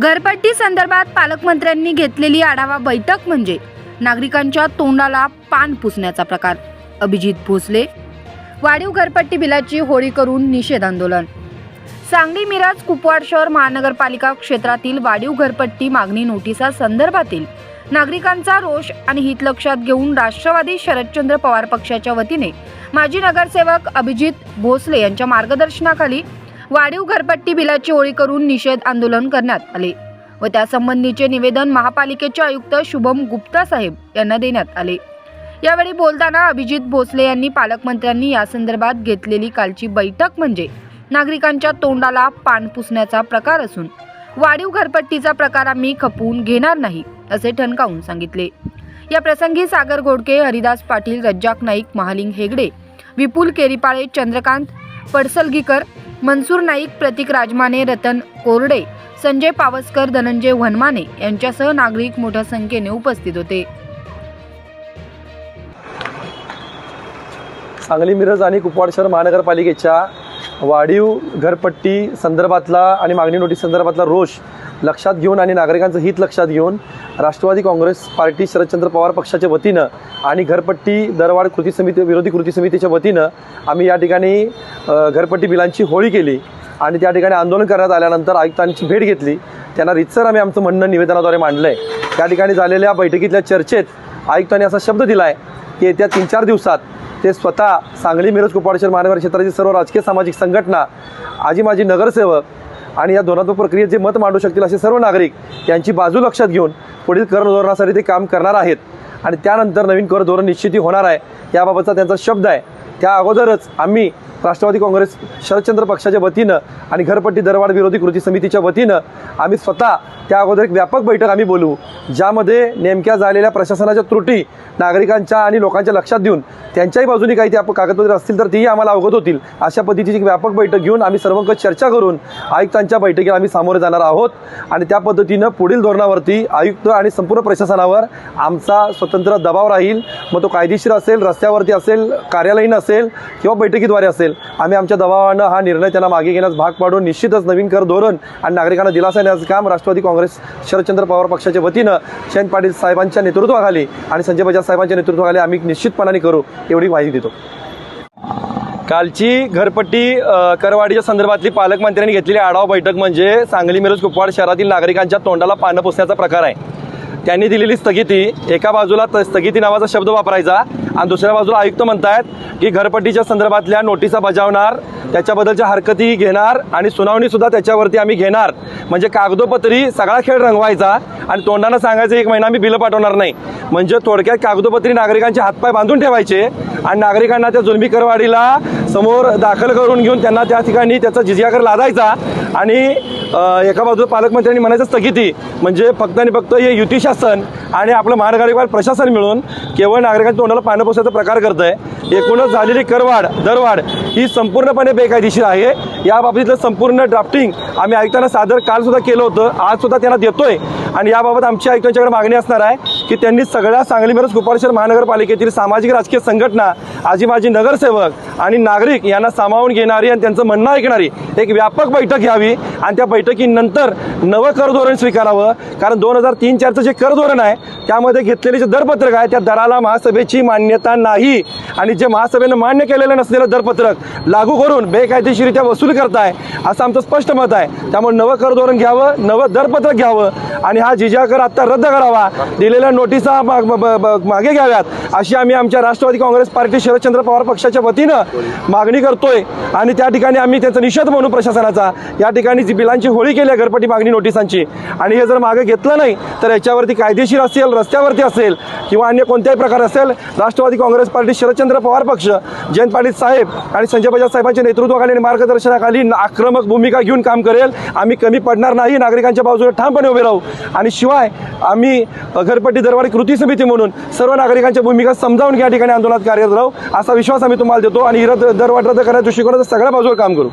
घरपट्टी संदर्भात पालकमंत्र्यांनी घेतलेली आढावा बैठक म्हणजे नागरिकांच्या तोंडाला पान पुसण्याचा प्रकार. अभिजित भोसले वाढीव घरपट्टी बिलाची होळी करून निषेध आंदोलन. सांगली मिराज कुपवाड शहर महानगरपालिका क्षेत्रातील वाढीव घरपट्टी मागणी नोटिसा संदर्भातील नागरिकांचा रोष आणि हित लक्षात घेऊन राष्ट्रवादी शरदचंद्र पवार पक्षाच्या वतीने माजी नगरसेवक अभिजित भोसले यांच्या मार्गदर्शनाखाली वाढीव घरपट्टी बिलाची होळी करून निषेध आंदोलन करण्यात आले व त्यासंबंधीचे निवेदन महापालिकेचे आयुक्त शुभम गुप्ता साहेब यांना देण्यात आले. यावेळी बोलताना अभिजित भोसले यांनी पालकमंत्र्यांनी यासंदर्भात घेतलेली कालची बैठक म्हणजे नागरिकांच्या तोंडाला पान पुसण्याचा प्रकार असून वाढीव घरपट्टीचा प्रकार आम्ही खपवून घेणार नाही असे ठणकावून सांगितले. या प्रसंगी सागर गोडके हरिदास पाटील रज्जाक नाईक महालिंग हेगडे विपुल केरीपाळे चंद्रकांत पडसलगीकर मनसूर नाईक प्रतीक राजमाने रतन कोरडे संजय पावसकर धनंजय वनमाने यांच्यासह नागरिक मोठ्या संख्येने उपस्थित होते. सांगली मिरज आणि कुपवाड शहर महानगरपालिकेच्या वाढीव घरपट्टी संदर्भातला आणि मागणी नोटीस संदर्भातला रोष लक्षात घेऊन आणि नागरिकांचं हित लक्षात घेऊन राष्ट्रवादी काँग्रेस पार्टी शरदचंद्र पवार पक्षाच्या वतीनं आणि घरपट्टी दरवाढ कृती समिती विरोधी कृती समितीच्या वतीनं आम्ही या ठिकाणी घरपट्टी बिलांची होळी केली आणि त्या ठिकाणी आंदोलन करण्यात आल्यानंतर आयुक्तांची भेट घेतली. त्यांना रितसर आम्ही आमचं म्हणणं निवेदनाद्वारे मांडलं आहे त्या ठिकाणी झालेल्या बैठकीतल्या चर्चेत आयुक्तांनी असा शब्द दिला आहे की येत्या तीन चार दिवसात ते स्वतः सांगली मिरज कुपाडेश्वर महानगर क्षेत्रातील सर्व राजकीय सामाजिक संघटना आजी माजी नगरसेवक आणि या धोरणात्मक प्रक्रियेत जे मत मांडू शकतील असे सर्व नागरिक यांची बाजू लक्षात घेऊन पुढील कर धोरणासाठी ते काम करणार आहेत. आणि त्यानंतर नवीन कर धोरण निश्चिती होणार आहे. याबाबतचा त्यांचा शब्द आहे. त्या अगोदरच आम्ही राष्ट्रवादी काँग्रेस शरदचंद्र पक्षाच्या वतीनं आणि घरपट्टी दरवाढ विरोधी कृती समितीच्या वतीनं आम्ही स्वतः त्या अगोदर एक व्यापक बैठक आम्ही बोलू ज्यामध्ये नेमक्या झालेल्या प्रशासनाच्या त्रुटी नागरिकांच्या आणि लोकांच्या लक्षात देऊन त्यांच्याही बाजूने काही त्या कागदपत्रे असतील तर तेही आम्हाला अवगत होतील. अशा पद्धतीची एक व्यापक बैठक घेऊन आम्ही सर्वंकष चर्चा करून आयुक्तांच्या बैठकीला आम्ही सामोरे जाणार आहोत आणि त्या पद्धतीनं पुढील धोरणावरती आयुक्त आणि संपूर्ण प्रशासनावर आमचा स्वतंत्र दबाव राहील. मग तो कायदेशीर असेल रस्त्यावरती असेल कार्यालयीन असेल किंवा बैठकीद्वारे असेल आम्ही आमच्या दबावानं हा निर्णय त्यांना मागे घेण्यास भाग पाडून निश्चितच नवीन कर धोरण आणि नागरिकांना दिलासा देण्याचं काम राष्ट्रवादी काँग्रेस शरदचंद्र पवार पक्षाच्या वतीनं शयन पाटील साहेबांच्या नेतृत्वाखाली आणि संजय बजाज साहेबांच्या नेतृत्वाखाली आम्ही निश्चितपणाने करू एवढी माहिती देतो. कालची घरपट्टी करवाढीच्या संदर्भातली पालकमंत्र्यांनी घेतलेली आढावा बैठक म्हणजे सांगली मिरज कुपवाड शहरातील नागरिकांच्या तोंडाला पानं पुसण्याचा प्रकार आहे. त्यांनी दिलेली स्थगिती एका बाजूला त- स्थगिती नावाचा शब्द वापरायचा आणि दुसऱ्या बाजूला आयुक्त म्हणतायत की घरपट्टीच्या संदर्भातल्या नोटिसा बजावणार त्याच्याबद्दलच्या हरकती घेणार आणि सुनावणी सुद्धा त्याच्यावरती आम्ही घेणार. म्हणजे कागदोपत्री सगळा खेळ रंगवायचा आणि तोंडानं सांगायचं एक महिना आम्ही बिलं पाठवणार नाही. म्हणजे थोडक्यात कागदोपत्री नागरिकांचे हातपाय बांधून ठेवायचे आणि नागरिकांना त्या जुलमी करवाडीला समोर दाखल करून घेऊन त्यांना त्या ठिकाणी त्याचा जिजिया कर लादायचा आणि एका बाजूला पालकमंत्र्यांनी म्हणायचं स्थगिती. म्हणजे फक्त आणि फक्त हे युती शासन आणि आपलं महानगरपालिका प्रशासन मिळून केवळ नागरिकांच्या तोंडाला पानं पोसायचा प्रकार करत आहे एकूणच झालेली करवाढ दरवाढ ही संपूर्णपणे बेकायदेशीर आहे. याबाबतीतलं संपूर्ण ड्राफ्टिंग आम्ही आयुक्तांना सादर काल सुद्धा केलं होतं आज सुद्धा त्यांना देतोय. आणि याबाबत आमची आयुक्तांच्याकडे मागणी असणार आहे की त्यांनी सगळ्या सांगली मिरज कुपाडेश्वर महानगरपालिकेतील सामाजिक राजकीय संघटना आजी माजी नगरसेवक आणि नागरिक यांना सामावून घेणारी आणि त्यांचं म्हणणं ऐकणारी एक व्यापक बैठक घ्यावी आणि त्या बैठकीनंतर नवं कर धोरण स्वीकारावं. कारण दोन हजार तीन चारचं जे कर धोरण आहे त्यामध्ये घेतलेले जे दरपत्रक आहे त्या दराला महासभेची मान्यता नाही. आणि जे महासभेनं मान्य केलेलं नसलेलं दरपत्रक लागू करून बेकायदेशीरित्या वसूल करताय असं आमचं स्पष्ट मत आहे. त्यामुळे नवं कर धोरण घ्यावं नवं दरपत्रक घ्यावं आणि हा जिजा कर आत्ता रद्द करावा. दिलेल्या नोटिसा ब- मागे घ्याव्यात. अशी आम्ही आमच्या राष्ट्रवादी काँग्रेस पार्टी शरदचंद्र पवार पक्षाच्या वतीनं मागणी करतोय. आणि त्या ठिकाणी आम्ही त्यांचा निषेध म्हणू प्रशासनाचा. या ठिकाणी जी बिलांची होळी केली आहे घरपट्टी मागणी नोटिसांची. आणि हे जर मागे घेतलं नाही तर याच्यावरती कायदेशीर असेल रस्त्यावरती असेल किंवा अन्य कोणत्याही प्रकार असेल राष्ट्रवादी काँग्रेस पार्टी शरदचंद्र पवार पक्ष जयंत पाटील साहेब आणि संजय बजाज साहेबांच्या नेतृत्वाखाली आणि मार्गदर्शनाखाली आक्रमक भूमिका घेऊन काम करेल. आम्ही कमी पडणार नाही नागरिकांच्या बाजूने ठामपणे उभे राहू. आणि शिवाय आम्ही घरपट्टी दरवाढी कृती समिती म्हणून सर्व नागरिकांच्या भूमिका समजावून या ठिकाणी आंदोलनात कार्यरत राहू असा विश्वास आम्ही तुम्हाला देतो आणि ही दरवाढ रद्द करण्याच्या दृष्टिकोनाचा सगळ्या बाजूवर काम करू.